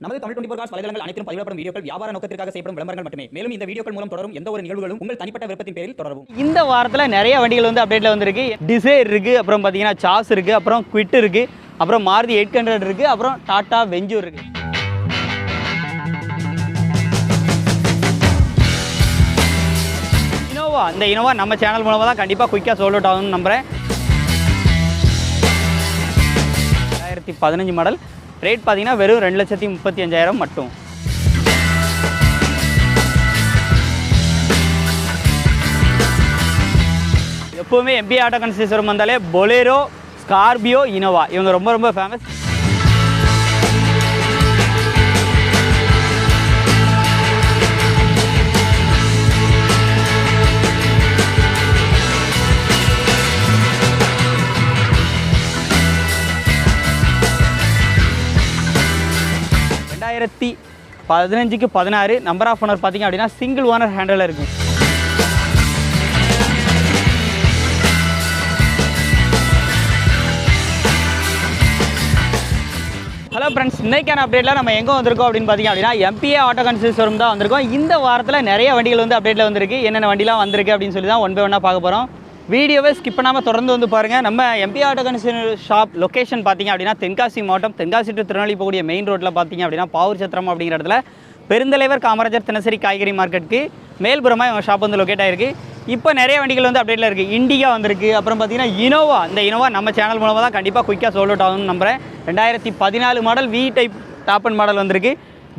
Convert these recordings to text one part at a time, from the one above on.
நமது Tamil twenty cos வலைதளங்கள் அனைத்தும் பதிவிடப்படும் வீடியோக்கள் வியாபார நோக்கத்திற்காக செய்யப்படும் விளம்பரங்கள் மட்டுமே. மேலும் இந்த வீடியோக்கள் மூலம் தொடரும் எந்த ஒரு நிகழ்வுகளும் உங்கள் தனிப்பட்ட விருப்பத்தின் பேரில் தொடரும் இந்த வாரத்தில் நிறைய வண்டிகள் வந்து அப்டேட்டில் வந்திருக்கு. டிசைர் இருக்குது அப்புறம் பார்த்தீங்கன்னா சாஸ் இருக்குது அப்புறம் குவிட் இருக்குது அப்புறம் மாருதி எயிட் ஹண்ட்ரட் இருக்குது அப்புறம் டாட்டா வெஞ்சூர் இருக்குது இனோவா இந்த இனோவா நம்ம சேனல் மூலமாக தான் கண்டிப்பாக குயிக்காக சோல்ட் அவுட் ஆகும்னு நம்புகிறேன் ரெண்டாயிரத்தி பதினஞ்சு மாடல் ரேட் பார்த்தீங்கன்னா வெறும் ரெண்டு லட்சத்தி முப்பத்தி அஞ்சாயிரம் மட்டும். எப்போவுமே எம்பி ஆட்டோ கன்சேஸ்வரம் வந்தாலே பொலேரோ ஸ்கார்பியோ இனோவா இவங்க ரொம்ப ரொம்ப ஃபேமஸ் ரெண்டாயிரத்தி பதினஞ்சுக்கு பதினாறு நம்பர் ஆஃப் ஓனர் பார்த்தீங்க அப்படின்னா சிங்கிள் ஓனர் ஹேண்டில் இருக்கும் ஹலோ ஃப்ரெண்ட்ஸ் இன்றைக்கான அப்டேட்டில் நம்ம எங்கே வந்திருக்கோம் அப்படின்னு பார்த்தீங்க அப்படின்னா எம்பிஏ ஆட்டோ ஷோரூம் தான் வந்திருக்கோம். இந்த வாரத்தில் நிறைய வண்டிகள் வந்து அப்டேட்டில் வந்திருக்கு. என்னென்ன வண்டிலாம் வந்திருக்கு அப்படின்னு சொல்லி தான் ஒன் பை ஒன்னாக பார்க்க போகிறோம் வீடியோவை ஸ்கிப் பண்ணாமல் தொடர்ந்து வந்து பாருங்கள் நம்ம MB auto consumer shop location பார்த்தீங்க அப்படின்னா தென்காசி மாவட்டம் தென்காசி டு திருநெல்வேலி போகக்கூடிய மெயின் ரோட்டில் பார்த்தீங்க அப்படின்னா பாவூர் சத்திரம் அப்படிங்கிற இடத்துல பெருந்தலைவர் காமராஜர் தினசரி காய்கறி மார்க்கெட்டுக்கு மேல்புறமாக இவங்க ஷாப் வந்து லொக்கேட் ஆகிருக்கு இப்போ நிறைய வண்டிகள் வந்து அப்டேட்டில் இருக்குது இண்டிகா வந்திருக்கு. அப்புறம் பார்த்தீங்கன்னா இனோவா இந்த இனோவா நம்ம சேனல் மூலமாக தான் கண்டிப்பாக குயிக்காக சோல்ட் அவுட் ஆகும்னு நம்புறேன். ரெண்டாயிரத்தி பதினாலு model V type top and model வந்திருக்கு.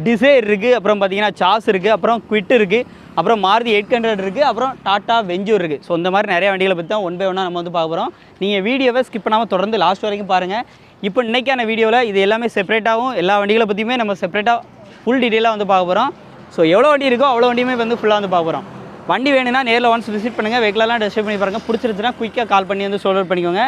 டிசைர் இருக்குது அப்புறம் பார்த்தீங்கன்னா சாஸ் இருக்குது அப்புறம் குவிட் இருக்குது அப்புறம் மாருதி எயிட் ஹண்ட்ரட் இருக்குது அப்புறம் டாட்டா வெஞ்சூர் இருக்குது ஸோ இந்த மாதிரி நிறைய வண்டிகளை பற்றி தான் ஒன் பை ஒன்னாக நம்ம வந்து பார்க்க போகிறோம் நீங்கள் வீடியோவை ஸ்கிப் பண்ணாமல் தொடர்ந்து லாஸ்ட் வரைக்கும் பாருங்கள் இப்போ இன்றைக்கான வீடியோவில் இது எல்லாமே செப்பரேட்டாகவும் எல்லா வண்டிகளை பற்றியுமே நம்ம செப்பரேட்டாக ஃபுல் டீட்டெயிலாக வந்து பார்க்க போகிறோம் ஸோ எவ்வளோ வண்டி இருக்கோ அவ்வளோ வண்டியுமே வந்து ஃபுல்லாக வந்து பார்க்க போகிறோம் வண்டி வேணும்னா நேரில் ஒன்ஸ் விசிட் பண்ணுங்கள் வெஹிக்கிளெலாம் டெஸ்ட் பண்ணி பாருங்கள் பிடிச்சிருச்சுன்னா குயிக்காக கால் பண்ணி வந்து சோல்ட் பண்ணிக்கோங்க.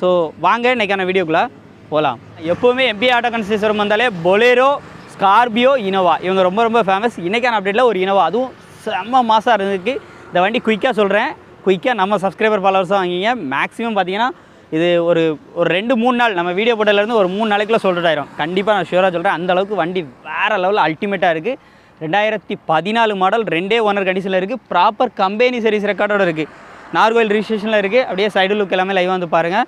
ஸோ வாங்க இன்றைக்கான வீடியோக்குள்ளே போகலாம் எப்போவுமே எம்பி ஆட்டோ கன்ஸ்ட்ரக்ஷன் வந்தாலே பொலேரோ ஸ்கார்பியோ இனோவா இவங்க ரொம்ப ரொம்ப ஃபேமஸ் இன்றைக்கான அப்டேட்டில் ஒரு இனோவா அதுவும் செம்ம மாதம் இருந்துருக்கு. இந்த வண்டி குயிக்காக சொல்கிறேன் குயிக்காக நம்ம சப்ஸ்கிரைபர் ஃபாலோவர்ஸாக வாங்கிங்க. மேக்ஸிமம் பார்த்தீங்கன்னா இது ஒரு ஒரு ரெண்டு மூணு நாள் நம்ம வீடியோ போட்டதுலேருந்து ஒரு மூணு நாளைக்குள்ளே சொல்லிட்டு ஆயிரும். கண்டிப்பாக நான் ஷூராக சொல்கிறேன் அந்த அளவுக்கு வண்டி வேறு லெவலில் அல்டிமேட்டாக இருக்குது ரெண்டாயிரத்தி பதினாலு மாடல் ரெண்டே ஓனர் கண்டிஷனில் இருக்குது ப்ராப்பர் கம்பெனி சர்வீஸ் ரெக்கார்டோட இருக்குது நார்கோயில் ரிஜிஸ்ட்ரேஷனில் இருக்குது அப்படியே சைடு லுக் எல்லாமே லைவாக வந்து பாருங்கள்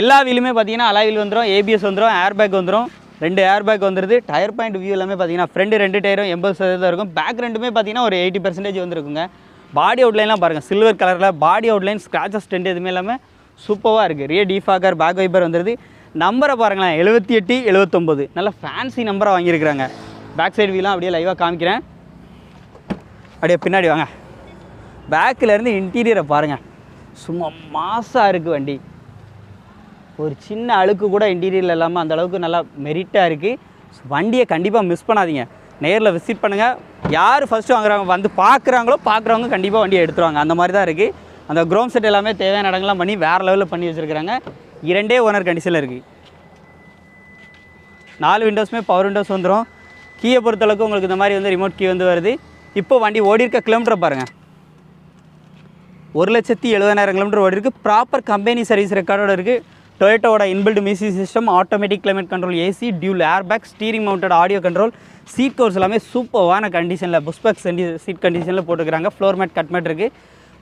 எல்லா வீலுமே பார்த்தீங்கன்னா அலாயில் வந்துடும் ஏபிஎஸ் வந்துடும் ஏர் பேக் வந்துடும் ரெண்டு ஏர் பேக் வந்துருது. டயர் பாயிண்ட் வியூ எல்லாமே பார்த்தீங்கன்னா ஃப்ரெண்டு ரெண்டு டயரும் எண்பது சதவீதம் இருக்கும். பேக் ரெண்டுமே பார்த்தீங்கன்னா ஒரு எயிட்டி பர்சன்டேஜ் வந்துருக்குங்க. பாடி அவுட்லைன்லாம் பாருங்கள் சில்வர் கலரில் பாடி அவுட்லைன் ஸ்க்ராச்சஸ் டென்ட் எதுவுமே இல்லாமல் சூப்பராக இருக்குது ரிய டிஃபாகர் பேக் வைப்பர் வந்துருது. நம்பரை பாருங்களேன். எழுபத்தி எட்டு எழுபத்தொம்போது நல்ல ஃபேன்சி நம்பராக வாங்கியிருக்கிறாங்க. பேக் சைடு வியூலாம் அப்படியே லைவாக காமிக்கிறேன். அப்படியே பின்னாடி வாங்க. பேக்கில் இருந்து இன்டீரியரை பாருங்கள் சும்மா மாசாக இருக்குது வண்டி. ஒரு சின்ன அழுக்கு கூட இன்டீரியரில் இல்லாமல் அந்த அளவுக்கு நல்லா மெரிட்டாக இருக்குது வண்டியை கண்டிப்பாக மிஸ் பண்ணாதீங்க. நேரில் விசிட் பண்ணுங்கள் யார் ஃபஸ்ட்டு வாங்குறாங்க வந்து பார்க்குறாங்களோ பார்க்குறவங்க கண்டிப்பாக வண்டியை எடுத்துருவாங்க. அந்த மாதிரி தான் இருக்குது அந்த க்ரோம் செட் எல்லாமே தேவையான இடங்கள்லாம் பண்ணி வேறு லெவலில் பண்ணி வச்சுருக்குறாங்க. இரண்டே ஓனர் கண்டிஷனில் இருக்குது நாலு விண்டோஸுமே பவர் விண்டோஸ் வந்துடும் கீயை பொறுத்தளவுக்கு உங்களுக்கு இந்த மாதிரி வந்து ரிமோட் கீ வந்து வருது. இப்போ வண்டி ஓடி இருக்க கிலோமீட்டர் பாருங்கள் ஒரு லட்சத்தி எழுபதாயிரம் கிலோமீட்டர் ஓடி இருக்குது ப்ராப்பர் கம்பெனி சர்வீஸ் ரெக்கார்டோட இருக்குது டொயேட்டோட inbuilt music system automatic climate control AC dual air bag steering mounted audio control seat covers எல்லாமே சூப்பரான கண்டிஷனில் புஷ்பேக் சீட் கண்டிஷனில் போட்டுக்கிறாங்க. ஃப்ளோர் மேட் கட் மேட் இருக்குது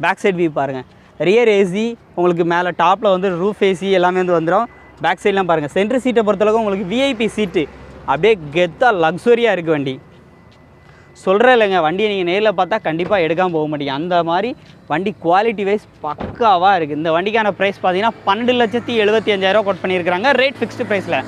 பேக் சைட் வியூ பாருங்கள் ரியர் ஏசி உங்களுக்கு மேலே டாப்பில் வந்து ரூஃப் ஏசி எல்லாமே வந்து வந்துடும் பேக் சைட்லாம் பாருங்கள் சென்ட்ரு சீட்டை பொறுத்தளவுக்கு உங்களுக்கு விஐபி சீட்டு அப்படியே கெத்தாக லக்ஸுரியாக இருக்குது வண்டி. சொல்கிறேன் இல்லைங்க வண்டியை நீங்கள் நேரில் பார்த்தா கண்டிப்பாக எடுக்காமல் போக மாட்டீங்க. அந்த மாதிரி வண்டி குவாலிட்டி வைஸ் பக்காவாக இருக்குது இந்த வண்டிக்கான ப்ரைஸ் பார்த்தீங்கன்னா பன்னெண்டு லட்சத்தி எழுபத்தி அஞ்சாயிரம் கோட் பண்ணியிருக்கிறாங்க. ரேட் ஃபிக்ஸ்டு ப்ரைஸில்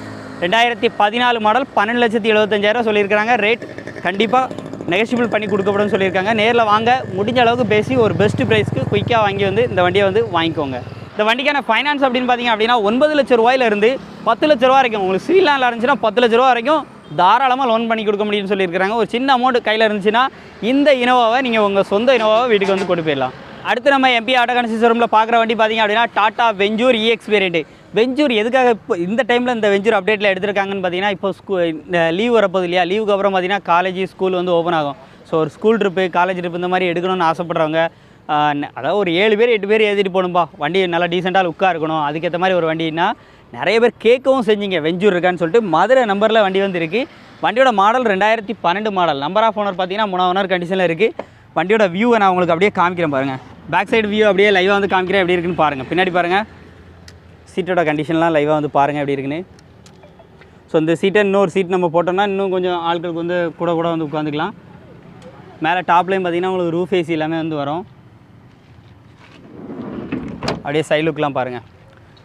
ரெண்டாயிரத்தி பதினாலு மாடல் பன்னெண்டு லட்சத்தி எழுபத்தஞ்சாயிரம் சொல்லியிருக்கிறாங்க. ரேட் கண்டிப்பாக நெகசிபிள் பண்ணி கொடுக்கப்படும் சொல்லியிருக்காங்க. நேரில் வாங்க. முடிஞ்ச அளவுக்கு பேசி ஒரு பெஸ்ட் ப்ரைஸ்க்கு குயிக்காக வாங்கி வந்து இந்த வண்டியை வந்து வாங்கிக்கோங்க. இந்த வண்டிக்கான ஃபைனான்ஸ் அப்படின்னு பார்த்தீங்க அப்படின்னா ஒன்பது லட்ச ரூபாயிலிருந்து பத்து லட்ச ரூபா வரைக்கும். உங்களுக்கு ஸ்ரீலாண்டில் இருந்துச்சுன்னா பத்து லட்ச ரூபா வரைக்கும் தாராளமாக லோன் பண்ணி கொடுக்க முடியும்னு சொல்லியிருக்கிறாங்க. ஒரு சின்ன அமௌண்ட் கையில் இருந்துச்சுன்னா இந்த இனோவாவை நீங்கள் உங்கள் சொந்த இனோவாவை வீட்டுக்கு வந்து கொண்டு போயிடலாம். அடுத்து நம்ம எம்பி ஆட்டோ கன்சிஸ்டரமில் பார்க்குற வண்டி பார்த்தீங்க அப்படின்னா Tata Venture EX variant Venture எதுக்காக இப்போ இந்த டைமில் இந்த வெஞ்சூர் அப்டேட்டில் எடுத்திருக்காங்கன்னு பார்த்தீங்கன்னா இப்போ ஸ்கூ இந்த லீவ் வரப்போகுது இல்லையா? லீவுக்கு அப்புறம் பார்த்தீங்கன்னா காலேஜ் ஸ்கூல் வந்து ஓப்பன் ஆகும். ஸோ ஒரு ஸ்கூல் ட்ரிப்பு காலேஜ் ட்ரிப் இந்த மாதிரி எடுக்கணும்னு ஆசைப்பட்றவங்க அதாவது ஒரு ஏழு பேர் எட்டு பேர் ஏற்றிட்டு போகணும்பா. வண்டி நல்லா டீசெண்டாக லுக்காக இருக்கணும். அதுக்கேற்ற மாதிரி ஒரு வண்டினா நிறைய பேர் கேட்கவும் செஞ்சீங்க வெஞ்சூர் இருக்கான்னு சொல்லிட்டு. மதுரை நம்பரில் வண்டி வந்து இருக்குது வண்டியோட மாடல் ரெண்டாயிரத்தி பன்னெண்டு மாடல் நம்பர் ஆஃப் ஓனர் பார்த்தீங்கன்னா மூணாவது ஓனர் கண்டிஷனில் இருக்குது வண்டியோட வியூவை நான் உங்களுக்கு அப்படியே காமிக்கிறேன் பாருங்கள் பேக் சைடு வியூ அப்படியே லைவாக வந்து காமிக்கிறேன் எப்படி இருக்குன்னு பாருங்கள் பின்னாடி பாருங்கள் சீட்டோட கண்டிஷன்லாம் லைவாக வந்து பாருங்கள் எப்படி இருக்குன்னு. ஸோ இந்த சீட்டை இன்னொரு சீட் நம்ம போட்டோம்னா இன்னும் கொஞ்சம் ஆட்களுக்கு வந்து கூட கூட வந்து உட்காந்துக்கலாம். மேலே டாப்லேயும் பார்த்தீங்கன்னா உங்களுக்கு ரூஃப் ஏசி எல்லாமே வந்து வரும். அப்படியே சைட் லுக்லாம் பாருங்கள்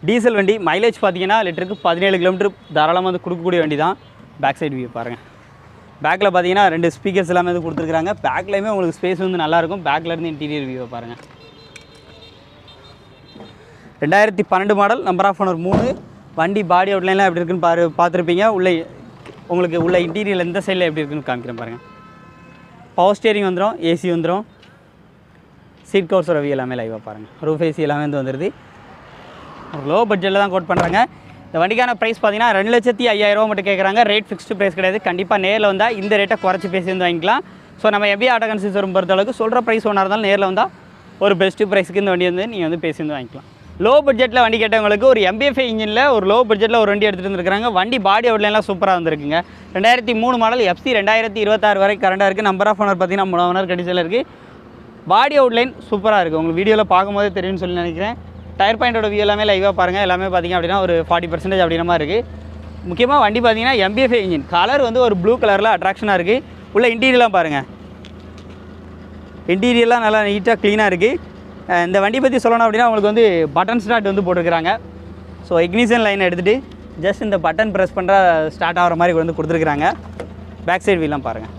டீசல் வண்டி மைலேஜ் பார்த்தீங்கன்னா லிட்டருக்கு பதினேழு கிலோமீட்டர் தாராளமாக வந்து கொடுக்கக்கூடிய வண்டி தான் பேக் சைடு வியூ பாருங்கள் பேக்கில் பார்த்தீங்கன்னா ரெண்டு ஸ்பீக்கர்ஸ் எல்லாமே வந்து கொடுத்துருக்காங்க பேக்லேயுமே உங்களுக்கு ஸ்பேஸ் வந்து நல்லாயிருக்கும். பேக்கில் இருந்து இன்டீரியர் வியூவை பாருங்கள் ரெண்டாயிரத்தி பன்னெண்டு மாடல் நம்பர் ஆஃப் ஓனர் மூணு. வண்டி பாடி அவுட்லைன்லாம் எப்படி இருக்குன்னு பாரு பார்த்துருப்பீங்க. உள்ள உங்களுக்கு உள்ள இன்டீரியர் எந்த சைடில் எப்படி இருக்குன்னு காமிக்கிறேன் பாருங்கள் பவர் ஸ்டேரிங் வந்துடும் ஏசி வந்துடும் சீட் கவர்ஸ் ரவி எல்லாமே லைவாக பாருங்கள் ரூஃப் ஏசி எல்லாமே வந்து வந்துடுது ஒரு லோ பட்ஜெட்டில் தான் கோட் பண்ணுறாங்க இந்த வண்டிக்கான ப்ரைஸ் பார்த்தீங்கன்னா ரெண்டு லட்சத்தி ஐயாயிரரூவா மட்டும் கேட்குறாங்க ரேட் ஃபிக்ஸ்டு ப்ரைஸ் கிடையாது. கண்டிப்பாக நேரில் வந்தால் இந்த ரேட்டை குறைச்சி பேசி வந்து வாங்கிக்கலாம். ஸோ நம்ம எப்படி ஆட்டோ கன்சிஸ் வரும் பொறுத்த அளவுக்கு சொல்கிற ப்ரைஸ் ஒன்றா இருந்தாலும் நேரில் வந்தால் ஒரு பெஸ்ட்டு ப்ரைஸுக்கு இந்த வண்டி வந்து நீங்கள் வந்து பேசி வந்து வாங்கிக்கலாம். லோ பட்ஜெட்டில் வண்டி கேட்டவங்களுக்கு ஒரு எம்பிஎஃப்ஐ இன்ஜினில் ஒரு லோ பட்ஜெட்டில் ஒரு வண்டி எடுத்துகிட்டு வந்துருக்காங்க வண்டி பாடி அவுட்லைன்லாம் சூப்பராக வந்திருக்குங்க. ரெண்டாயிரத்தி மூணு மாடல் எஃப்சி ரெண்டாயிரத்தி இருபத்தாறு வரை கரண்டாக இருக்குது நம்பர் ஆஃப் ஓனர் பார்த்தீங்கன்னா மூணு ஓனர் கண்டிஷனில் இருக்குது பாடி அவுட்லைன் சூப்பராக இருக்குது உங்களுக்கு வீடியோவில் பார்க்கும்போதே தெரியும்னு சொல்லி நினைக்கிறேன். டயர் பாயிண்டோட வியூ எல்லாமே லைவாக பாருங்கள் எல்லாமே பார்த்தீங்க அப்படின்னா ஒரு ஃபார்ட்டி பர்சன்டேஜ் அப்படின்ற மாதிரி இருக்குது முக்கியமாக வண்டி பார்த்தீங்கன்னா எம்பிஎஃப்ஐ இன்ஜின் கலர் வந்து ஒரு ப்ளூ கலரில் அட்ராக்ஷனாக இருக்குது உள்ள இன்டீரியர்லாம் பாருங்கள் இன்டீரியர்லாம் நல்லா நீட்டாக க்ளீனாக இருக்குது இந்த வண்டி பற்றி சொல்லணும் அப்படின்னா உங்களுக்கு வந்து பட்டன் ஸ்டார்ட் வந்து போட்டிருக்கிறாங்க. ஸோ இக்னிஷன் லைன் எடுத்துகிட்டு ஜஸ்ட் இந்த பட்டன் ப்ரெஸ் பண்ணுற ஸ்டார்ட் ஆகிற மாதிரி வந்து கொடுத்துருக்குறாங்க. பேக் சைடு வீலாம் பாருங்கள்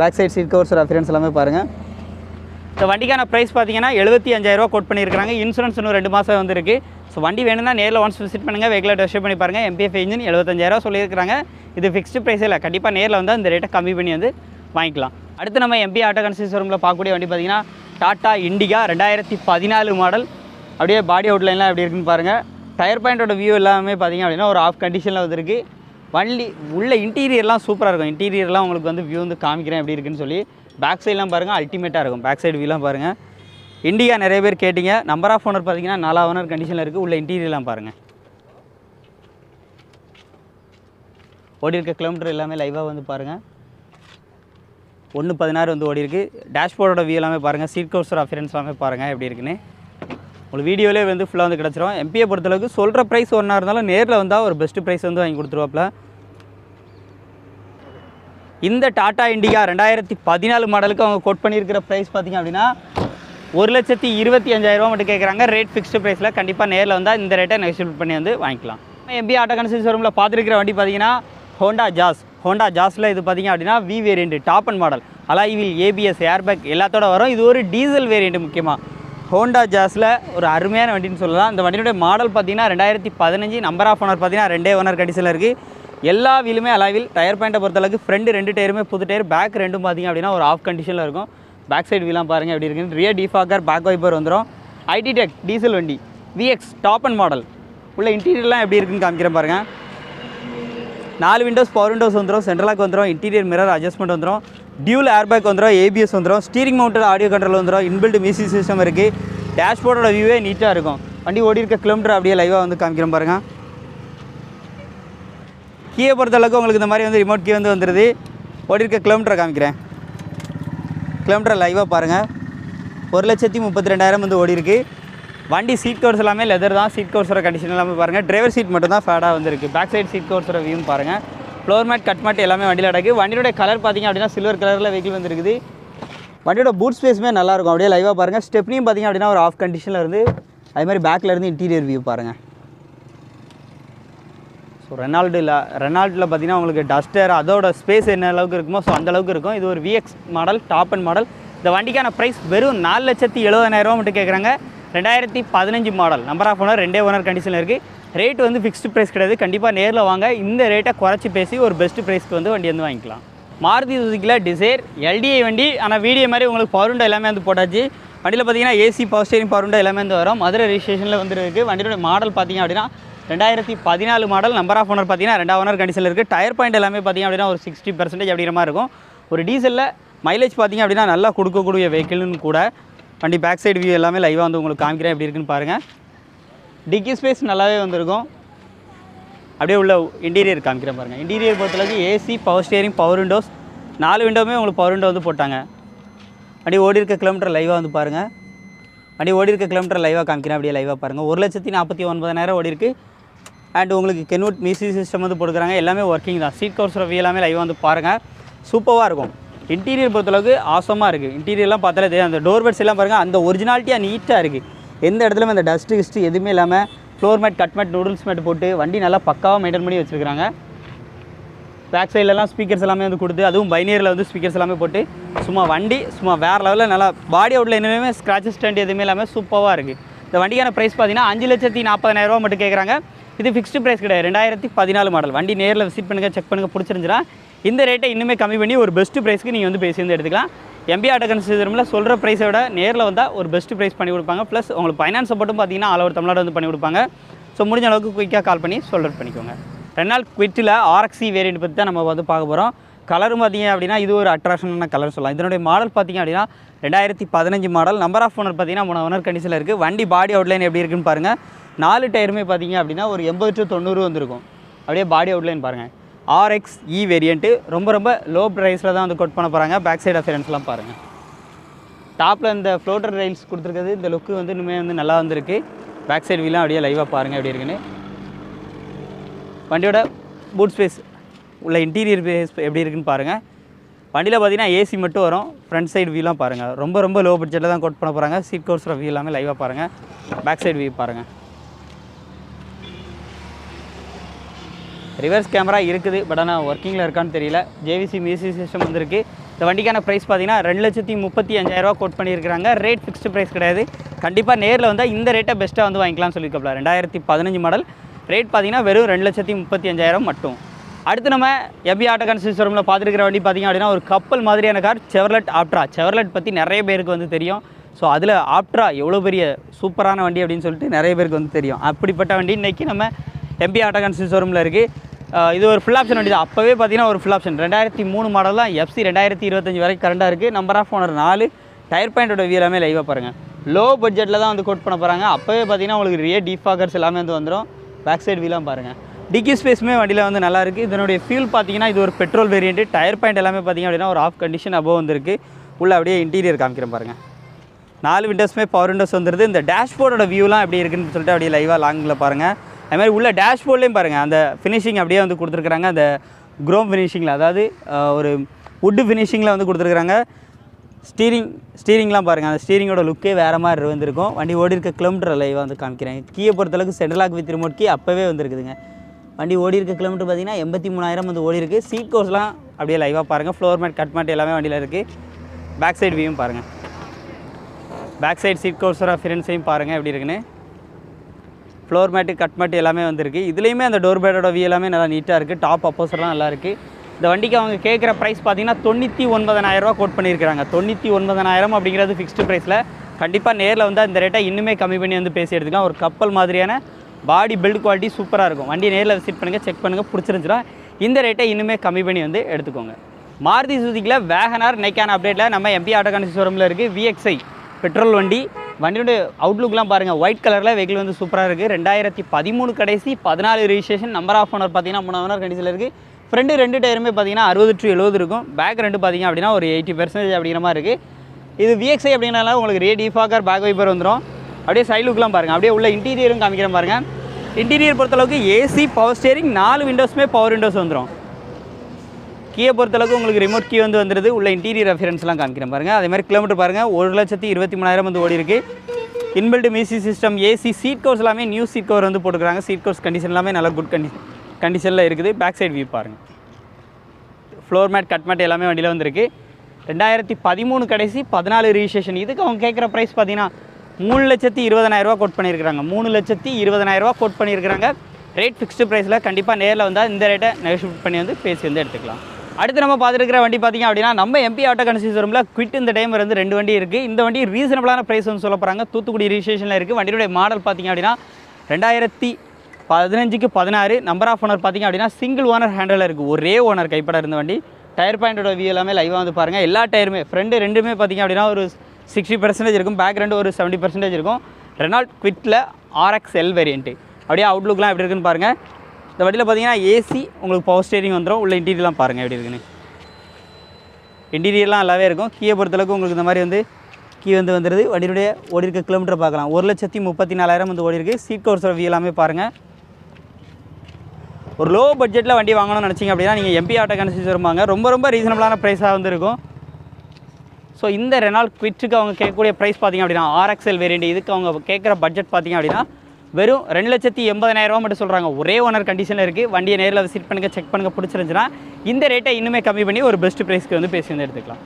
back side seat covers reference எல்லாமே பாருங்கள் இந்த வண்டிக்கான ப்ரைஸ் பார்த்தீங்கன்னா எழுபத்தி அஞ்சாயிரரூவா கோட் பண்ணியிருக்காங்க இன்சூரன்ஸ் இன்னும் ரெண்டு மாதம் வந்துருக்கு. ஸோ வண்டி வேணும்னா நேரில் ஒன்ஸ் விசிட் பண்ணுங்கள் வெஹிக்கில் டெஸ்ட் பண்ணி பாருங்கள் எம்பிஎஃப் இன்ஜின் எழுபத்தஞ்சாயிரரூவா சொல்லியிருக்காங்க இது ஃபிக்ஸ்டு ப்ரைஸ் இல்லை கண்டிப்பாக நேரில் வந்து இந்த ரேட்டை கம்மி பண்ணி வந்து வாங்கிக்கலாம். அடுத்து நம்ம எம்பி ஆட்டோ கன்சிஸ் ரூமில் பார்க்கக்கூடிய வண்டி பார்த்தீங்கன்னா டாட்டா இண்டிகா ரெண்டாயிரத்தி பதினாலு மாடல் அப்படியே பாடி அவுட்லைன்லாம் எப்படி இருக்குன்னு பாருங்கள் டயர் பாயிண்டோட வியூ எல்லாமே பார்த்தீங்க அப்படின்னா ஒரு ஆஃப் கண்டிஷனில் வந்துருக்கு. வண்டி உள்ள இன்டீரியர்லாம் சூப்பராக இருக்கும். இன்டீரியர்லாம் உங்களுக்கு வந்து வியூ வந்து காமிக்கிறேன் எப்படி இருக்குன்னு சொல்லி. பேக் சைட்லாம் பாருங்கள் அல்டிமேட்டாக இருக்கும். பேக் சைடு வியூலாம் பாருங்கள் இண்டிகா நிறைய பேர் கேட்டிங்க. நம்பர் ஆஃப் ஓனர் பார்த்தீங்கன்னா நாலா ஓனர் கண்டிஷனில் இருக்குது உள்ள இன்டீரியர்லாம் பாருங்கள் ஓடி இருக்க கிலோமீட்டர் எல்லாமே லைவாக வந்து பாருங்கள் ஒன்று பதினாறு வந்து ஓடி இருக்குது டேஷ்போர்டோட வியூ எல்லாமே பாருங்கள் சீட் கவுர்ஸர் அஃபியரன்ஸ் எல்லாமே பாருங்கள் எப்படி இருக்குன்னு. உங்களுக்கு வீடியோவிலே வந்து ஃபுல்லாக வந்து கிடச்சிரும். எம்பியை பொறுத்தளவுக்கு சொல்கிற ப்ரைஸ் ஒன்றா இருந்தாலும் நேரில் வந்தால் ஒரு பெஸ்ட்டு ப்ரைஸ் வந்து வாங்கி கொடுத்துருவாப்ல இந்த டாடா இண்டிகா ரெண்டாயிரத்தி பதினாலு மாடலுக்கு அவங்க கோட் பண்ணியிருக்கிற ப்ரைஸ் பார்த்தீங்க அப்படின்னா ஒரு லட்சத்தி இருபத்தி அஞ்சாயிரரூவா மட்டும் கேட்குறாங்க. ரேட் ஃபிக்ஸ்டு ப்ரைஸில் கண்டிப்பாக நேரில் வந்தால் இந்த ரேட்டை நெகோஷியேட் பண்ணி வந்து வாங்கிக்கலாம். எம்பி ஆட்டோ கன்சல்ஸ் ஷோரூமில் பார்த்துருக்கிற வண்டி பார்த்தீங்கன்னா ஹோண்டா ஜாஸ் ஹோண்டா ஜாஸில் இது பார்த்தீங்க அப்படின்னா V variant top and model அலாய்வில் ABS airbag எல்லாத்தோட வரும். இது ஒரு டீசல் வேரியண்ட் முக்கியமாக ஹோண்டா ஜாஸில் ஒரு அருமையான வண்டின்னு சொல்லலாம். இந்த வண்டியினுடைய மாடல் பார்த்தீங்கன்னா ரெண்டாயிரத்தி பதினஞ்சு நம்பர் ஆஃப் ஓனர் பார்த்தீங்கன்னா ரெண்டே ஓனர் கண்டிஷனில் இருக்குது எல்லா வீலுமே அலாவில் டயர் பாயிண்ட்டை பொறுத்தளவுக்கு ஃப்ரண்ட் ரெண்டு டயருமே புது டயர் பேக் ரெண்டும் பார்த்தீங்க அப்படின்னா ஒரு ஆஃப் கண்டிஷனில் இருக்கும். பேக் சைடு வீலாம் பாருங்கள் எப்படி இருக்குன்னு. ரியர் டிஃபாக்கர் பேக் வைப்பர் வந்துடும் ஐடி டெக் டீசல் வண்டி விஎக்ஸ் டாப் அண்ட் மாடல் உள்ள இன்டீரியர்லாம் எப்படி இருக்குன்னு காமிக்கிறேன் பாருங்கள் நாலு விண்டோஸ் பவர் விண்டோஸ் வந்துடும் சென்ட்ரலாக் வந்துடும் இன்டீரியர் மிரர் அட்ஜஸ்ட்மெண்ட் வந்துடும் டியூல் ஏர்பேக் வந்துடும் ஏபிஎஸ் வந்துடும் ஸ்டீரிங் மவுண்டட் ஆடியோ கண்ட்ரோல் வந்துடும் இன்பில்ட் மியூசிக் சிஸ்டம் இருக்குது டேஷ்போர்டோட வியூவே நீட்டாக இருக்கும். வண்டி ஓடி இருக்க கிலோமீட்டர் அப்படியே லைவாக வந்து காமிக்கிறேன் பாருங்கள் கீயை பொறுத்தளவுக்கு உங்களுக்கு இந்த மாதிரி வந்து ரிமோட் கீ வந்து வந்துடுது ஓடி இருக்க கிலோமீட்டரை காமிக்கிறேன் கிலோமீட்டர் லைவாக பாருங்கள் ஒரு லட்சத்தி முப்பத்தி ரெண்டாயிரம் வந்து ஓடி வண்டி சீட் கவர்ஸ் எல்லாமே லெதர் தான். சீட் கவர்ஸோட கண்டிஷன் எல்லாமே பாருங்கள் டிரைவர் சீட் மட்டும் தான் ஃபேடாக வந்துருக்கு. பேக் சைடு சீட் கவர்ஸோட வியூ பாருங்கள் ஃப்ளோர் மேட் கட் மேட் எல்லாமே வண்டியில் அடக்கு. வண்டியோட கலர் பார்த்தீங்க அப்படின்னா சில்வர் கலரில் வெஹிக்கிள் வந்துருக்குது. வண்டியோட பூட் ஸ்பேஸுமே நல்லாயிருக்கும் அப்படியே லைவாக பாருங்கள் ஸ்டெப்னியும் பார்த்திங்க அப்படின்னா ஒரு ஆஃப் கண்டிஷனில் இருந்து அதே மாதிரி பேக்கில் இருந்து இன்டீரியர் வியூ பாருங்கள் ஸோ ரெனால்டில் ரெனால்டில் பார்த்தீங்கன்னா உங்களுக்கு டஸ்டர் அதோட ஸ்பேஸ் என்ன அளவுக்கு இருக்குமோ ஸோ அந்த அளவுக்கு இருக்கும். இது ஒரு VX model top and model இந்த வண்டிக்கான ப்ரைஸ் வெறும் நாலு லட்சத்தி எழுபதாயிரரூவா மட்டும் கேட்குறாங்க. ரெண்டாயிரத்தி பதினஞ்சு மாடல் நம்பர் ஆஃப் ஓனர் ரெண்டே ஓனர் கண்டிஷனில் இருக்குது ரேட் வந்து ஃபிக்ஸ்டு ப்ரைஸ் கிடையாது. கண்டிப்பாக நேரில் வாங்க. இந்த ரேட்டை குறைச்சி பேசி ஒரு பெஸ்ட் ப்ரைஸ்க்கு வந்து வண்டி வந்து வாங்கிக்கலாம். மாருதி சுசுக்கியில் டிசைர் எல்டிஐ வண்டி. ஆனால் வீடியோ மாதிரி உங்களுக்கு பவர்ண்டா எல்லாமே வந்து போட்டாச்சு. வண்டியில் பார்த்தீங்கன்னா ஏசி பவர் ஸ்டேரிங் பவர்ண்டா எல்லாமே வந்து வரும். மதுரை ரிஜிஸ்ட்ரேஷனில் வந்துருக்கு. வண்டியோட மாடல் பார்த்தீங்க அப்படின்னா ரெண்டாயிரத்தி பதினாலு மாடல் நம்பர் ஆஃப் ஓனர் பார்த்தீங்கன்னா ரெண்டாவது ஓனர் கண்டிஷனில் இருக்குது டயர் பாயிண்ட் எல்லாமே பார்த்திங்க அப்படின்னா ஒரு சிக்ஸ்டி பர்சன்டேஜ் அப்படிங்கிற மாதிரி இருக்கும். ஒரு டீசலில் மைலேஜ் பார்த்தீங்க அப்படின்னா நல்லா கொடுக்கக்கூடிய வெஹிக்கிள்னு கூட வண்டி பேக் சைடு வியூ எல்லாமே லைவாக வந்து உங்களுக்கு காமிக்கிறேன். எப்படி இருக்குன்னு பாருங்கள் டிக்கி ஸ்பேஸ் நல்லாவே வந்திருக்கும். அப்படியே உள்ள இன்டீரியர் காமிக்கிறேன் பாருங்கள் இன்டீரியர் பொறுத்தளவுக்கு AC power steering power windows நாலு விண்டோவுமே உங்களுக்கு பவர் விண்டோ வந்து போட்டாங்க. வண்டி ஓடி இருக்க கிலோமீட்டர் லைவாக வந்து பாருங்கள் வண்டி ஓடி இருக்க கிலோமீட்டர் லைவாக காமிக்கிறேன். அப்படியே லைவாக பாருங்கள் ஒரு லட்சத்தி நாற்பத்தி ஒன்பதாயிரம் ஓடி இருக்குது அண்ட் உங்களுக்கு கென்வுட் மியூசிக் சிஸ்டம் வந்து கொடுக்குறாங்க எல்லாமே ஒர்க்கிங் தான். சீட் கவர்ஸ் ரவி எல்லாமே லைவாக வந்து பாருங்கள் சூப்பராக இருக்கும். இன்டீரியர் பொறுத்தளவுக்கு ஆசமாக இருக்குது இன்டீரியர்லாம் பார்த்தாலே தெரியும் அந்த டோர் பெட்ஸ் எல்லாம் பாருங்கள் அந்த ஒரிஜினாலிட்டியாக நீட்டாக இருக்குது எந்த இடத்துலையும் அந்த டஸ்ட்டு கிஸ்ட்டு எதுவுமே இல்லாமல் floor mat cut mat noodles mat போட்டு வண்டி நல்லா பக்காவாக மெயின்டைன் பண்ணி வச்சுருக்காங்க பேக் சைட்லலாம் ஸ்பீக்கர்ஸ் எல்லாமே வந்து கொடுத்து அதுவும் பைனியரில் வந்து ஸ்பீக்கர்ஸ் எல்லாமே போட்டு சும்மா வண்டி சும்மா வேறு லெவலில் நல்லா பாடி அவுட்டில் என்னமே ஸ்க்ராச்சஸ் ஸ்டாண்ட் எதுவுமே இல்லாமல் சூப்பராக இருக்குது இந்த வண்டிக்கான ப்ரைஸ் பார்த்தீங்கன்னா அஞ்சு லட்சத்தி நாற்பதாயிரரூவா மட்டும் கேட்குறாங்க இது ஃபிக்ஸ்டு ப்ரைஸ் கிடையாது. ரெண்டாயிரத்தி பதினாலு மாடல் வண்டி நேரில் விசிட் பண்ணுங்கள் செக் பண்ணுங்கள் பிடிச்சிருந்துச்சுன்னா இந்த ரேட்டை இன்னுமே கம்மி பண்ணி ஒரு பெஸ்ட்டு ப்ரைஸ்க்கு நீங்கள் வந்து பேசி வந்து எடுத்துக்கலாம். எம்பி ஆட்டோ கன்சிடரில் சொல்கிற ப்ரைஸை விட நேரில் வந்தால் ஒரு பெஸ்ட்டு ப்ரைஸ் பண்ணி கொடுப்பாங்க. ப்ளஸ் உங்களுக்கு ஃபைனான்ஸ் சப்போர்ட்டும் பார்த்தீங்கன்னா ஆல் ஓவர் தமிழ்நாடு வந்து பண்ணி கொடுப்பாங்க. ஸோ முடிஞ்ச அளவுக்கு குயிக்காக கால் பண்ணி சொல்கிறது பண்ணிக்கோங்க. ரெண்டு நாள் குவிட்டில் ஆர்எக்ஸி வேரியண்ட் பற்றி தான் நம்ம வந்து பார்க்க போகிறோம் கலரும் பார்த்தீங்க அப்படின்னா இது ஒரு அட்ராக்ஷனான கலர் சொல்லலாம். இதனுடைய மாடல் பார்த்தீங்க அப்படின்னா ரெண்டாயிரத்தி பதினஞ்சு மாடல் நம்பர் ஆஃப் ஓனர் பார்த்தீங்கன்னா மூணு ஓனர் கண்டிஷனில் இருக்குது வண்டி பாடி அவுட்லைன் எப்படி இருக்குன்னு பாருங்கள் நாலு டயருமே பார்த்தீங்க அப்படின்னா ஒரு எண்பது டு தொண்ணூறு வந்திருக்கும். அப்படியே பாடி அவுட்லைன் பாருங்கள் ஆர்எக்ஸ் இ வேரியண்ட்டு ரொம்ப ரொம்ப லோ ப்ரைஸில் தான் வந்து கொட் பண்ண போகிறாங்க பேக் சைடு அஃபரன்ஸ்லாம் பாருங்கள் டாப்பில் இந்த ஃப்ளோட்டர் ரைல்ஸ் கொடுத்துருக்கிறது இந்த லுக்கு வந்து இனிமேல் வந்து நல்லா வந்திருக்கு. பேக் சைடு வீலாம் அப்படியே லைவாக பாருங்கள் எப்படி இருக்குன்னு. வண்டியோட பூட் ஸ்பேஸ் உள்ள இன்டீரியர் ஸ்பேஸ் எப்படி இருக்குன்னு பாருங்கள் வண்டியில் பார்த்தீங்கன்னா ஏசி மட்டும் வரும். ஃப்ரண்ட் சைடு வியூலாம் பாருங்கள் ரொம்ப ரொம்ப லோ பட்ஜெட்டில் தான் கோட் பண்ண போகிறாங்க சீட் கோர்ஸில் வியூ எல்லாமே லைவாக பாருங்கள் பேக் சைடு வியூ பாருங்கள் ரிவர்ஸ் கேமரா இருக்குது பட் ஆனால் ஒர்க்கிங்கில் இருக்கான்னு தெரியல. ஜேவிசி மியூசிக் சிஸ்டம் வந்திருக்கு. இந்த வண்டிக்கான ப்ரைஸ் பார்த்தீங்கன்னா ரெண்டு லட்சத்தி முப்பத்தி அஞ்சாயிரரூவா கோட் பண்ணியிருக்காங்க ரேட் ஃபிக்ஸ்டு ப்ரைஸ் கிடையாது. கண்டிப்பாக நேரில் வந்தால் இந்த ரேட்டை பெஸ்ட்டாக வந்து வாங்கிக்கலாம்னு சொல்லியிருக்கப்பல ரெண்டாயிரத்தி பதினஞ்சு மாடல் ரேட் பார்த்தீங்கன்னா வெறும் ரெண்டு லட்சத்தி முப்பத்தி அஞ்சாயிரம் மட்டும். அடுத்து நம்ம எபி ஆட்டோ ஷோரூமில் பார்த்துருக்கிற வண்டி பார்த்தீங்க அப்படின்னா ஒரு கப்பல் மாதிரியான கார் செவர்லெட் ஆப்ட்ரா செவர்லட் பற்றி நிறைய பேருக்கு வந்து தெரியும். ஸோ அதில் ஆப்ட்ரா எவ்வளோ பெரிய சூப்பரான வண்டி அப்படின்னு சொல்லிட்டு நிறைய பேருக்கு வந்து தெரியும். அப்படிப்பட்ட வண்டி இன்றைக்கி நம்ம எம்பி ஆட்டோ கன்சில் ஷோரூமில் இருக்குது இது ஒரு ஃபுல் ஆப்ஷன் வண்டி தான் அப்போவே பார்த்தீங்கன்னா ஒரு ஃபுல் ஆப்ஷன் ரெண்டாயிரத்தி மூணு மாடல் தான். எஃப்சி ரெண்டாயிரத்தி இருபத்தஞ்சி வரைக்கும் கரண்டாக இருக்குது நம்பர் ஆஃப் ஓனர் நாலு. டயர் பாயிண்டோட வியூ எல்லாமே லைவாக பாருங்கள் லோ பட்ஜெட்டில் தான் வந்து கோட் பண்ண போகிறாங்க அப்போவே பார்த்தீங்கன்னா உங்களுக்கு ரிய டீஃபாகர்ஸ் எல்லாமே வந்து வந்துடும் பேக் சைடு வீலாம் பாருங்கள் டிக்கி ஸ்பேஸுமே வண்டியில் வந்து நல்லாயிருக்கு இதனுடைய ஃபியூல் பார்த்தீங்கன்னா இது ஒரு பெட்ரோல் வேரியன்ட் டயர் பாயிண்ட் எல்லாமே பார்த்தீங்க அப்படின்னா ஒரு ஆஃப் கண்டிஷன் அபோவ் வந்திருக்கு. உள்ள அப்படியே இன்டீரியர் காமிக்கிறேன் பாருங்கள் நாலு விண்டோஸுமே பவர் விண்டோஸ் வந்துருது. இந்த டேஷ்போர்டோட வியூலாம் எப்படி இருக்குன்னு சொல்லிட்டு அப்படியே லைவாக லாங்கில் பாருங்கள் அது மாதிரி உள்ள டேஷ்போர்ட்லேயும் பாருங்கள் அந்த ஃபினிஷிங் அப்படியே வந்து கொடுத்துருக்குறாங்க. அந்த குரோம் ஃபினிஷிங்கில் அதாவது ஒரு வுட்டு ஃபினிஷிங்கில் வந்து கொடுத்துருக்குறாங்க. ஸ்டீரிங் ஸ்டீரிங்லாம் பாருங்கள் அந்த ஸ்டீரிங்கோட லுக்கே வேறு மாதிரி வந்திருக்கும் வண்டி ஓடி இருக்க கிலோமீட்டர் லைவாக வந்து காமிக்கிறேன். கீயை பொறுத்தளவுக்கு சென்ட்ரலாக் வித் ரிமோட் கீ அப்போவே வந்துருக்குதுங்க. வண்டி ஓடி இருக்க கிலோமீட்டர் பார்த்திங்கன்னா எண்பத்தி மூணாயிரம் வந்து ஓடி இருக்குது சீட் கோர்ஸ்லாம் அப்படியே லைவாக பாருங்கள் ஃப்ளோர் மேட் கட் மேட் எல்லாமே வண்டியில் இருக்குது பேக் சைடு வியூவும் பாருங்கள் பேக் சைடு சீட் கோர்ஸோட ஃபிரண்ட்ஸையும் பாருங்கள் எப்படி இருக்குன்னு. ஃப்ளோர் மேட்டு கட் மேட்டு எல்லாமே வந்திருக்கு. இதுலேயுமே அந்த டோர் பேடோட வியூ எல்லாமே நல்லா நீட்டாக இருக்குது டாப் அப்போசர்லாம் நல்லா இருக்குது இந்த வண்டிக்கு அவங்க கேட்குற ப்ரைஸ் பார்த்தீங்கன்னா தொண்ணூற்றி ஒன்பதனாயிரரூவா கோட் பண்ணியிருக்காங்க தொண்ணூற்றி ஒன்பதனாயிரம் அப்படிங்கிறது ஃபிக்ஸ்டு ப்ரைஸில் கண்டிப்பாக நேரில் வந்து இந்த ரேட்டை இன்னுமே கம்மி பண்ணி வந்து பேசி எடுத்துக்கலாம். ஒரு கப்பல் மாதிரியான பாடி பில்ட் குவாலிட்டி சூப்பராக இருக்கும். வண்டி நேரில் விசிட் பண்ணுங்கள் செக் பண்ணுங்கள் பிடிச்சிருந்துச்சுன்னா இந்த ரேட்டை இன்னுமே கம்மி பண்ணி வந்து எடுத்துக்கோங்க. மாருதி சுதிக்கில் வேகனார் நெக்கான அப்டேட்டில் நம்ம எம்பி ஆட்டோ கன்சி ஷோரூமில் இருக்குது விஎக்ஸ்ஐ பெட்ரோல் வண்டி. வண்டியோட அவுட்லுக்லாம் பாருங்கள் ஒயிட் கலரில் வெஹிக்கிள் வந்து சூப்பராக இருக்குது ரெண்டாயிரத்தி பதிமூணு கடைசி பதினாலு ரிஜிஸ்ட்ரேஷன் நம்பர் ஆஃப் ஓனர் பார்த்தீங்கன்னா மூணு ஓனர் கண்டிஷனில் இருக்குது ஃப்ரெண்டு ரெண்டு டயருமே பார்த்தீங்கன்னா அறுபது டு எழுபது இருக்கும். பேக் ரெண்டு பார்த்தீங்க அப்படின்னா ஒரு எயிட்டி பெர்சன்டேஜ் அப்படிங்கிற மாதிரி இருக்குது இது விஎக்ஸ்ஐ அப்படிங்கிறனால உங்களுக்கு ரே டிஃபாக்கர் பேக் வைப்பர் வந்துடும் அப்படியே சைடு லுக்லாம் பாருங்கள் அப்படியே உள்ள இன்டீரியரும் காமிக்கிறேன் பாருங்கள் இன்டீரியர் பொறுத்தளவுக்கு ஏசி பவர் ஸ்டேரிங் நாலு விண்டோஸுமே பவர் விண்டோஸ் வந்துடும் கீயை பொறுத்தளவுக்கு உங்களுக்கு ரிமோட் கீ வந்து வந்துருது. உள்ள இன்டீரியர் ரெஃபரன்ஸ்லாம் காமிக்கிறேன் பாருங்கள் அதே மாதிரி கிலோமீட்டர் பாருங்கள் ஒரு லட்சத்தி இருபத்தி மூணாயிரம் வந்து ஓடி இருக்கு. Inbuilt music system AC seat covers எல்லாமே நியூ சீட் கவர் வந்து போட்டுக்கிறாங்க சீட் கவர்ஸ் கண்டிஷன் எல்லாமே நல்ல குட் கண்டி கண்டிஷனில் இருக்குது. பேக் சைடு வியூ பாருங்கள் ஃப்ளோர் மேட் கட் மேட் எல்லாமே வண்டியில் வந்திருக்கு. ரெண்டாயிரத்தி பதிமூணு கடைசி பதினாலு ரிஜிஸ்ட்ரேஷன் இதுக்கு அவங்க கேட்குற ப்ரைஸ் பார்த்தீங்கன்னா மூணு லட்சத்தி இருபதனாயிரரூவா கோட் பண்ணியிருக்கிறாங்க. மூணு லட்சத்தி இருபதனாயிரரூவா கோட் பண்ணியிருக்கிறாங்க. ரேட் ஃபிக்ஸ்டு ப்ரைஸில் கண்டிப்பாக நேரில் வந்தால் இந்த ரேட்டை நெகோஷியேட் பண்ணி வந்து பேசி வந்து எடுத்துக்கலாம். அடுத்து நம்ம பார்த்துருக்கிற வண்டி பார்த்தீங்க அப்படின்னா நம்ம எம்பி ஆட்டோ கன்சியூசரமில் குவிட் இந்த டைம் வந்து ரெண்டு வண்டி இருக்குது இந்த வண்டி ரீசனபிளான ப்ரைஸ் வந்து சொல்ல போகிறாங்க தூத்துக்குடி ரிஜிஸ்ட்ரேஷனில் இருக்குது வண்டியுடைய மாடல் பார்த்தீங்க அப்படின்னா ரெண்டாயிரத்தி பதினஞ்சுக்கு பதினாறு. நம்பர் ஆஃப் ஓனர் பார்த்தீங்க அப்படின்னா சிங்கிள் ஓனர் ஹேண்டில் இருக்குது ஒரே ஓனர் கைப்பட இருந்த வண்டி. டயர் பாயிண்டோட வியூ எல்லாமே லைவாக வந்து பாருங்கள் எல்லா டயருமே ஃப்ரெண்டு ரெண்டுமே பார்த்தீங்க அப்படின்னா ஒரு சிக்ஸ்டி பர்சன்டேஜ் இருக்கும். பேக் ரெண்டு ஒரு செவன்ட்டி பர்சன்டேஜ் இருக்கும். ரெனால்ட் குவிட்டில் ஆர்எக்ஸ் எல் வேரியண்ட்டு அப்படியே அவுட்லுக்லாம் எப்படி இருக்குன்னு பாருங்கள் இந்த வண்டியில் பார்த்தீங்கன்னா ஏசி உங்களுக்கு பவர் ஸ்டேரிங் வந்துடும் உள்ள இன்டீரியர்லாம் பாருங்கள் எப்படி இருக்குன்னு. இன்டீரியர்லாம் நல்லாவே இருக்கும். கீயை பொறுத்தளவுக்கு உங்களுக்கு இந்த மாதிரி வந்து கீ வந்து வந்துடுது வண்டியுடைய ஓடி இருக்க கிலோமீட்டர் பார்க்கலாம். ஒரு லட்சத்தி முப்பத்தி நாலாயிரம் வந்து ஓடி இருக்குது சீட் கவர்ஸோட வியூ எல்லாமே பாருங்கள் ஒரு லோ பட்ஜெட்டில் வண்டி வாங்கணும்னு நினச்சிங்க அப்படின்னா நீங்கள் எம்பி ஆட்டோ கன்சிஸ் வருவாங்க ரொம்ப ரொம்ப ரீசனபிளான ப்ரைஸாக வந்து இருக்கும். ஸோ இந்த ரெனால் குவிட்டுக்கு அவங்க கேட்கக்கூடிய ப்ரைஸ் பார்த்தீங்க அப்படின்னா ஆர்எக்ஸ்எல் வேரியண்ட் இதுக்கு அவங்க கேட்குற பட்ஜெட் பார்த்தீங்க அப்படின்னா வெறும் ரெண்டு லட்சத்தி எண்பதாயிரரூவா மட்டும் சொல்கிறாங்க ஒரே ஓனர் கண்டிஷனில் இருக்குது வண்டியை நேரில் விசிட் பண்ணுங்கள் செக் பண்ணுங்கள் பிடிச்சிருந்துச்சுன்னா இந்த ரேட்டை இன்னுமே கம்மி பண்ணி ஒரு பெஸ்ட் ப்ரைஸ்க்கு வந்து பேசி வந்து எடுத்துக்கலாம்.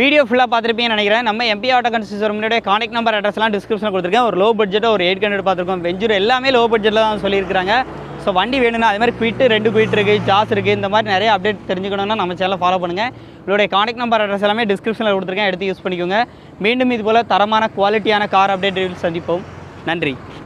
வீடியோ ஃபுல்லாக பார்த்துருப்பீங்கன்னு நினைக்கிறேன். நம்ம எம்பி ஆட்டோ கன்சிஸ்டர் முன்னாடியே கான்டெக்ட் நம்பர் அட்ரஸ்லாம் டிஸ்கிரிப்ஷனில் கொடுத்துருக்கேன். ஒரு லோ பட்ஜெட்டாக ஒரு எயிட் ஹண்ட்ரட் பார்த்துருக்கோம். வெஞ்சூர் எல்லாமே லோ பட்ஜெட்டில் தான் சொல்லியிருக்காங்க ஸோ வண்டி வேணும்னா அதே மாதிரி குவிட்டு ரெண்டு குவிட் இருக்குது ஜாஸ் இருக்குது இந்த மாதிரி நிறைய அப்டேட் தெரிஞ்சுக்கணும்னா நம்ம சேனலை ஃபாலோ பண்ணுங்கள் இதோடைய கான்டாக்ட் நம்பர் அட்ரஸ் எல்லாமே டிஸ்கிரிப்ஷனில் கொடுத்துருக்கேன். எடுத்து யூஸ் பண்ணிக்கோங்க. மீண்டும் இது போல் தரமான குவாலிட்டியான கார் அப்டேட் சந்திப்போம். நன்றி.